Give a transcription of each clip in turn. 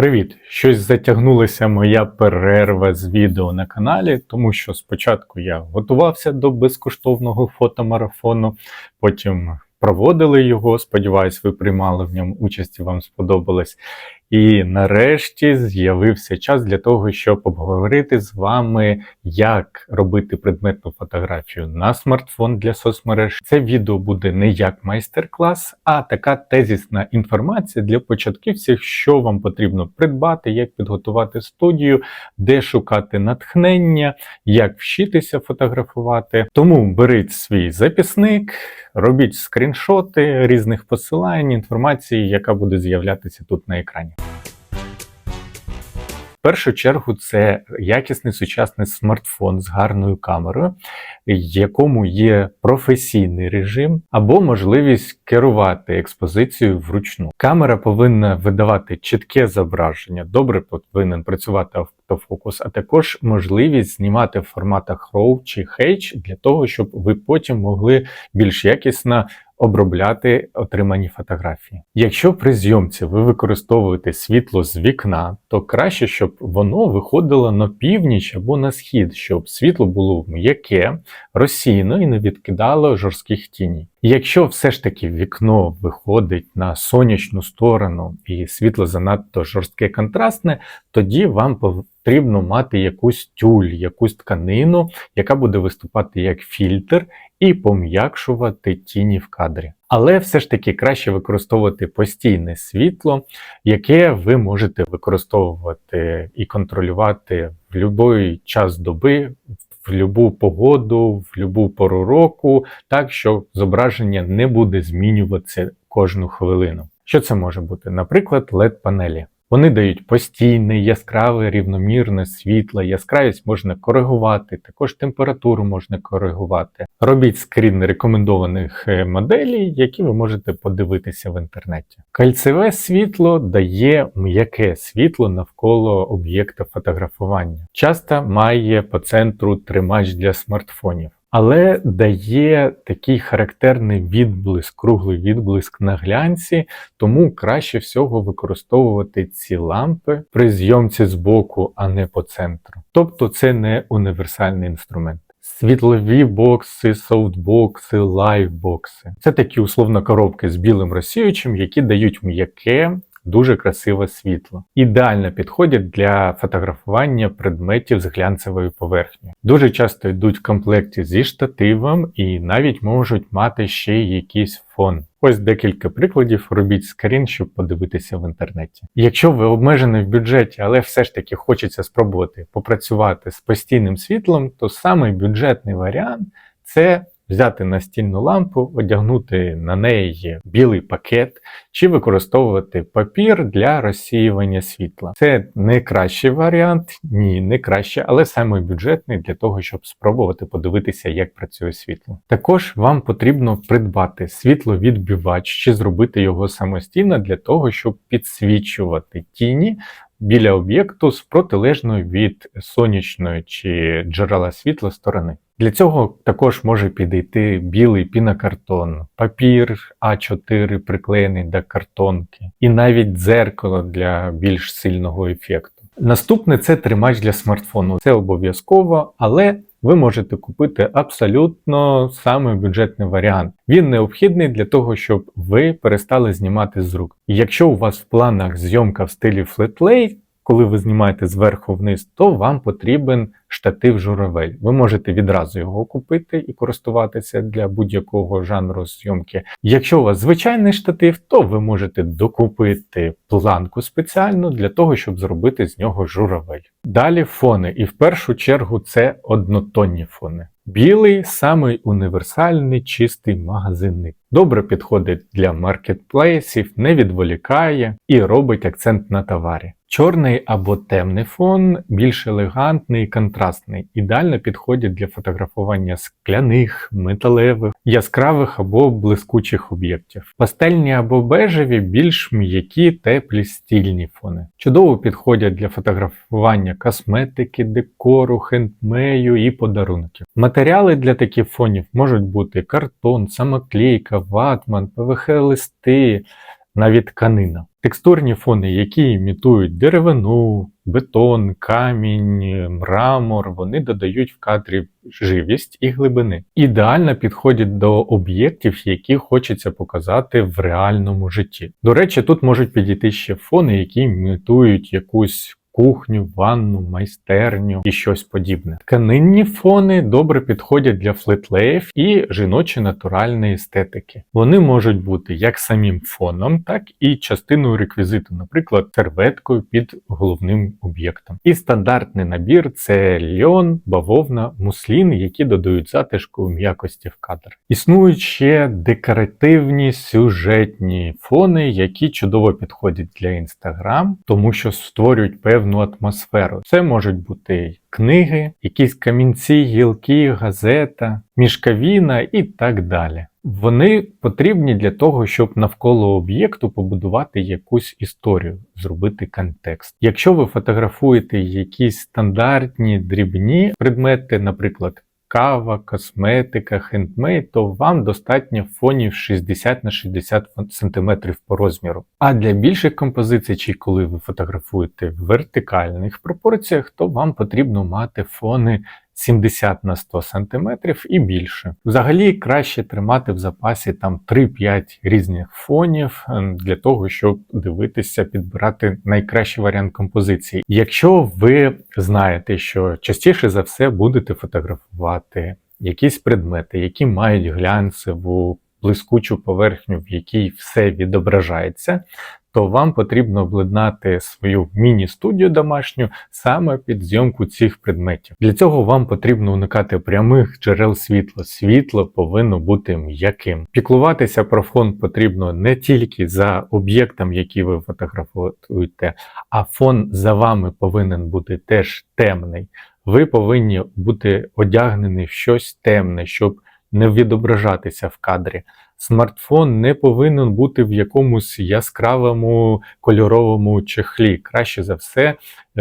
Привіт! Щось затягнулася моя перерва з відео на каналі, тому що спочатку я готувався до безкоштовного фотомарафону, потім проводили його. Сподіваюсь, ви приймали в ньому участь і вам сподобалось. І нарешті з'явився час для того, щоб обговорити з вами, як робити предметну фотографію на смартфон для соцмереж. Це відео буде не як майстер-клас, а така тезісна інформація для початківців, що вам потрібно придбати, як підготувати студію, де шукати натхнення, як вчитися фотографувати. Тому беріть свій записник, робіть скріншоти різних посилань, інформації, яка буде з'являтися тут на екрані. Першу чергу це якісний сучасний смартфон з гарною камерою, якому є професійний режим або можливість керувати експозицією вручну. Камера повинна видавати чітке зображення, добре повинен працювати автофокус, а також можливість знімати в форматах RAW чи H для того, щоб ви потім могли більш якісно обробляти отримані фотографії. Якщо при зйомці ви використовуєте світло з вікна, то краще, щоб воно виходило на північ або на схід, щоб світло було м'яке, розсіяно і не відкидало жорстких тіней. Якщо все ж таки вікно виходить на сонячну сторону і світло занадто жорстке контрастне, тоді вам потрібно мати якусь тюль, якусь тканину, яка буде виступати як фільтр і пом'якшувати тіні в кадрі. Але все ж таки краще використовувати постійне світло, яке ви можете використовувати і контролювати в будь-який час доби, в будь-яку погоду, в будь-яку пору року, так що зображення не буде змінюватися кожну хвилину. Що це може бути? Наприклад, LED-панелі. Вони дають постійне, яскраве, рівномірне світло, яскравість можна коригувати, також температуру можна коригувати. Робіть скрін рекомендованих е, моделей, які ви можете подивитися в інтернеті. Кальцеве світло дає м'яке світло навколо об'єкта фотографування. Часто має по центру тримач для смартфонів. Але дає такий характерний відблиск, круглий відблиск на глянці, тому краще всього використовувати ці лампи при зйомці з боку, а не по центру. Тобто це не універсальний інструмент. Світлові бокси, софтбокси, лайфбокси. Це такі условно коробки з білим розсіючим, які дають м'яке, дуже красиве світло. Ідеально підходять для фотографування предметів з глянцевою поверхнею. Дуже часто йдуть в комплекті зі штативом і навіть можуть мати ще якийсь фон. Ось декілька прикладів, робіть скрін, щоб подивитися в інтернеті. Якщо ви обмежені в бюджеті, але все ж таки хочеться спробувати попрацювати з постійним світлом, то самий бюджетний варіант це взяти настільну лампу, одягнути на неї білий пакет чи використовувати папір для розсіювання світла. Це не кращий варіант, ні, не краще, але саме бюджетний для того, щоб спробувати подивитися, як працює світло. Також вам потрібно придбати світловідбивач чи зробити його самостійно для того, щоб підсвічувати тіні. Біля об'єкту з протилежної від сонячної чи джерела світла сторони. Для цього також може підійти білий пінокартон, папір А4 приклеєний до картонки, і навіть дзеркало для більш сильного ефекту. Наступне це тримач для смартфону. Це обов'язково, але ви можете купити абсолютно самий бюджетний варіант. Він необхідний для того, щоб ви перестали знімати з рук. І якщо у вас в планах зйомка в стилі флетлей, коли ви знімаєте зверху вниз, то вам потрібен штатив журавель. Ви можете відразу його купити і користуватися для будь-якого жанру зйомки. Якщо у вас звичайний штатив, то ви можете докупити планку спеціальну для того, щоб зробити з нього журавель. Далі фони, і в першу чергу це однотонні фони. Білий самий універсальний чистий магазинник. Добре підходить для маркетплейсів, не відволікає і робить акцент на товарі. Чорний або темний фон більш елегантний і контрастний, ідеально підходять для фотографування скляних, металевих, яскравих або блискучих об'єктів. Пастельні або бежеві більш м'які, теплі, стільні фони. Чудово підходять для фотографування косметики, декору, хендмею і подарунків. Матеріали для таких фонів можуть бути картон, самоклейка, ватман, ПВХ-листи, навіть тканина. Текстурні фони, які імітують деревину, бетон, камінь, мрамор, вони додають в кадрі живість і глибини. Ідеально підходять до об'єктів, які хочеться показати в реальному житті. До речі, тут можуть підійти ще фони, які імітують якусь кухню, ванну, майстерню і щось подібне. Тканинні фони добре підходять для флетлеїв і жіночої натуральної естетики. Вони можуть бути як самим фоном, так і частиною реквізиту, наприклад, серветкою під головним об'єктом. І стандартний набір це льон, бавовна, муслін, які додають затишку м'якості в кадр. Існують ще декоративні сюжетні фони, які чудово підходять для Instagram, тому що створюють певну атмосферу. Це можуть бути книги, якісь камінці, гілки, газета, мішкавіна і так далі. Вони потрібні для того, щоб навколо об'єкту побудувати якусь історію, зробити контекст. Якщо ви фотографуєте якісь стандартні дрібні предмети, наприклад, кава, косметика, хендмейд, то вам достатньо фонів 60 на 60 см по розміру. А для більших композицій, чи коли ви фотографуєте в вертикальних пропорціях, то вам потрібно мати фони 70 на 100 см і більше. Взагалі краще тримати в запасі там 3-5 різних фонів ем, для того, щоб дивитися, підбирати найкращий варіант композиції. Якщо ви знаєте, що частіше за все будете фотографувати якісь предмети, які мають глянцеву блискучу поверхню, в якій все відображається, то вам потрібно обладнати свою міні-студію домашню саме під зйомку цих предметів. Для цього вам потрібно уникати прямих джерел світла. Світло повинно бути м'яким. Піклуватися про фон потрібно не тільки за об'єктом, який ви фотографуєте, а фон за вами повинен бути теж темний. Ви повинні бути одягнені в щось темне, щоб не відображатися в кадрі. Смартфон не повинен бути в якомусь яскравому кольоровому чехлі. Краще за все е,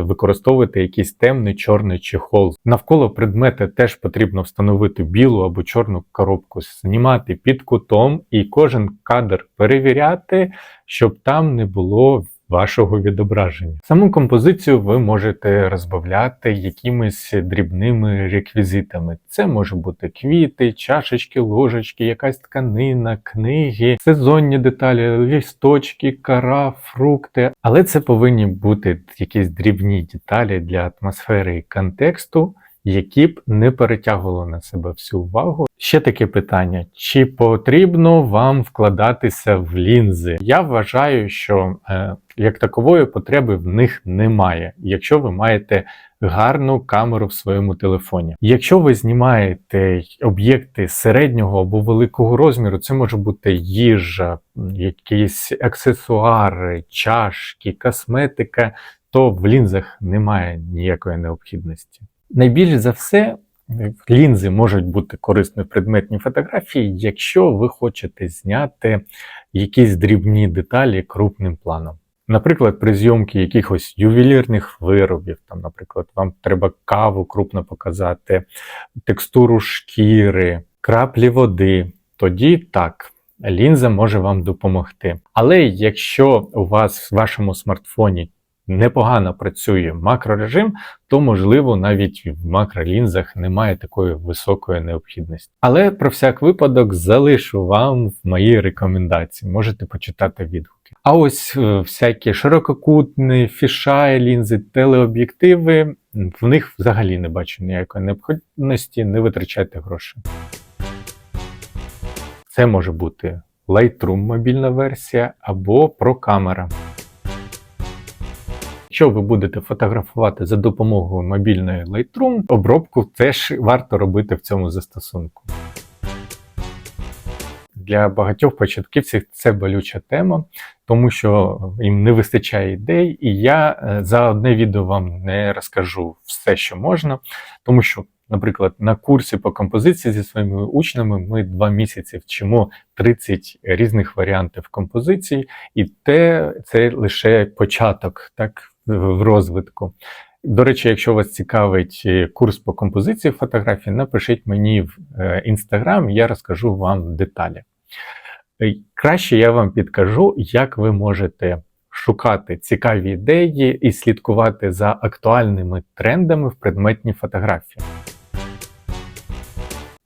використовувати якийсь темний чорний чехол. Навколо предмета теж потрібно встановити білу або чорну коробку, знімати під кутом і кожен кадр перевіряти, щоб там не було вашого відображення. Саму композицію ви можете розбавляти якимись дрібними реквізитами. Це може бути квіти, чашечки, ложечки, якась тканина, книги, сезонні деталі, лісточки, кара, фрукти. Але це повинні бути якісь дрібні деталі для атмосфери і контексту які б не перетягували на себе всю увагу. Ще таке питання: чи потрібно вам вкладатися в лінзи? Я вважаю, що е, як такової потреби в них немає, якщо ви маєте гарну камеру в своєму телефоні. Якщо ви знімаєте об'єкти середнього або великого розміру, це може бути їжа, якісь аксесуари, чашки, косметика, то в лінзах немає ніякої необхідності. Найбільш за все, лінзи можуть бути корисні в предметній фотографії, якщо ви хочете зняти якісь дрібні деталі крупним планом. Наприклад, при зйомці якихось ювелірних виробів, там, наприклад, вам треба каву крупно показати, текстуру шкіри, краплі води, тоді так, лінза може вам допомогти. Але якщо у вас в вашому смартфоні непогано працює макрорежим, то можливо навіть в макролінзах немає такої високої необхідності. Але про всяк випадок залишу вам в моїй рекомендації, можете почитати відгуки. А ось е, всякі ширококутні, фішаї, лінзи, телеоб'єктиви, в них взагалі не бачу ніякої необхідності, не витрачайте гроші. Це може бути Lightroom мобільна версія або ProCamera. Якщо ви будете фотографувати за допомогою мобільної Lightroom, обробку теж варто робити в цьому застосунку. Для багатьох початківців це болюча тема, тому що їм не вистачає ідей, і я е, за одне відео вам не розкажу все, що можна, тому що Наприклад, на курсі по композиції зі своїми учнями ми два місяці вчимо 30 різних варіантів композиції, і те це лише початок так, в розвитку. До речі, якщо вас цікавить е, курс по композиції фотографії, напишіть мені в інстаграм, я розкажу вам деталі. Е, краще я вам підкажу, як ви можете шукати цікаві ідеї і слідкувати за актуальними трендами в предметній фотографії.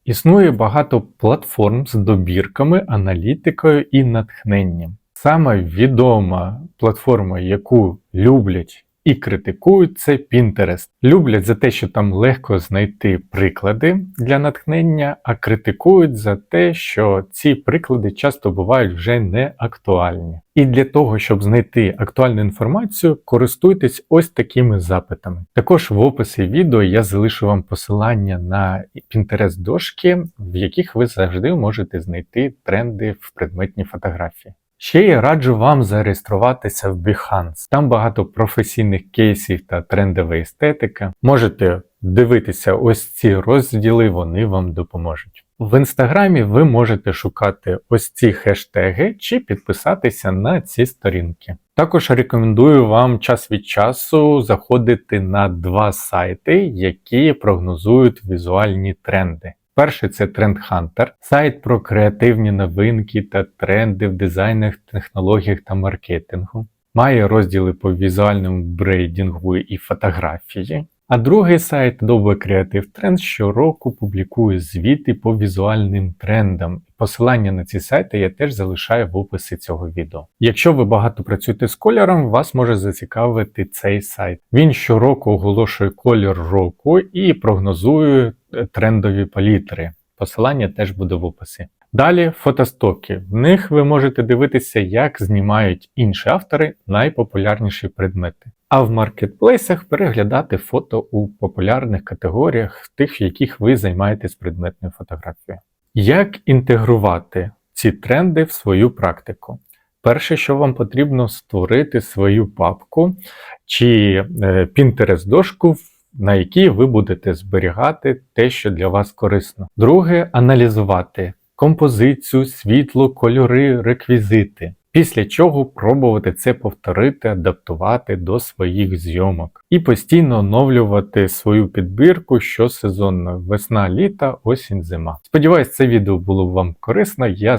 Існує багато платформ з добірками, аналітикою і натхненням. Саме відома платформа, яку люблять і критикують, це Pinterest. Люблять за те, що там легко знайти приклади для натхнення, а критикують за те, що ці приклади часто бувають вже не актуальні. І для того, щоб знайти актуальну інформацію, користуйтесь ось такими запитами. Також в описі відео я залишу вам посилання на Pinterest дошки, в яких ви завжди можете знайти тренди в предметній фотографії. Ще я раджу вам зареєструватися в Behance. Там багато професійних кейсів та трендова естетика. Можете дивитися ось ці розділи, вони вам допоможуть. В інстаграмі ви можете шукати ось ці хештеги чи підписатися на ці сторінки. Також рекомендую вам час від часу заходити на два сайти, які прогнозують візуальні тренди. Перший це Trend Hunter, сайт про креативні новинки та тренди в дизайнах, технологіях та маркетингу. Має розділи по візуальному брейдингу і фотографії. А другий сайт Adobe Creative Trends щороку публікує звіти по візуальним трендам. Посилання на ці сайти я теж залишаю в описі цього відео. Якщо ви багато працюєте з кольором, вас може зацікавити цей сайт. Він щороку оголошує колір року і прогнозує трендові палітри. Посилання теж буде в описі. Далі фотостоки. В них ви можете дивитися, як знімають інші автори найпопулярніші предмети. А в маркетплейсах переглядати фото у популярних категоріях, тих, в яких ви займаєтесь предметною фотографією. Як інтегрувати ці тренди в свою практику? Перше, що вам потрібно створити свою папку чи е, Pinterest-дошку, на якій ви будете зберігати те, що для вас корисно. Друге, аналізувати композицію, світло, кольори, реквізити. Після чого пробувати це повторити, адаптувати до своїх зйомок і постійно оновлювати свою підбірку щосезонно весна, літа, осінь, зима. Сподіваюсь, це відео було вам корисно. Я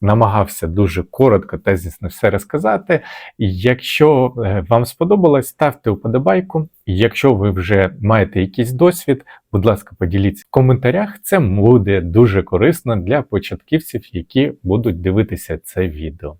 намагався дуже коротко та зісно все розказати. Якщо е, вам сподобалось, ставте вподобайку. Якщо ви вже маєте якийсь досвід, будь ласка, поділіться в коментарях. Це буде дуже корисно для початківців, які будуть дивитися це відео.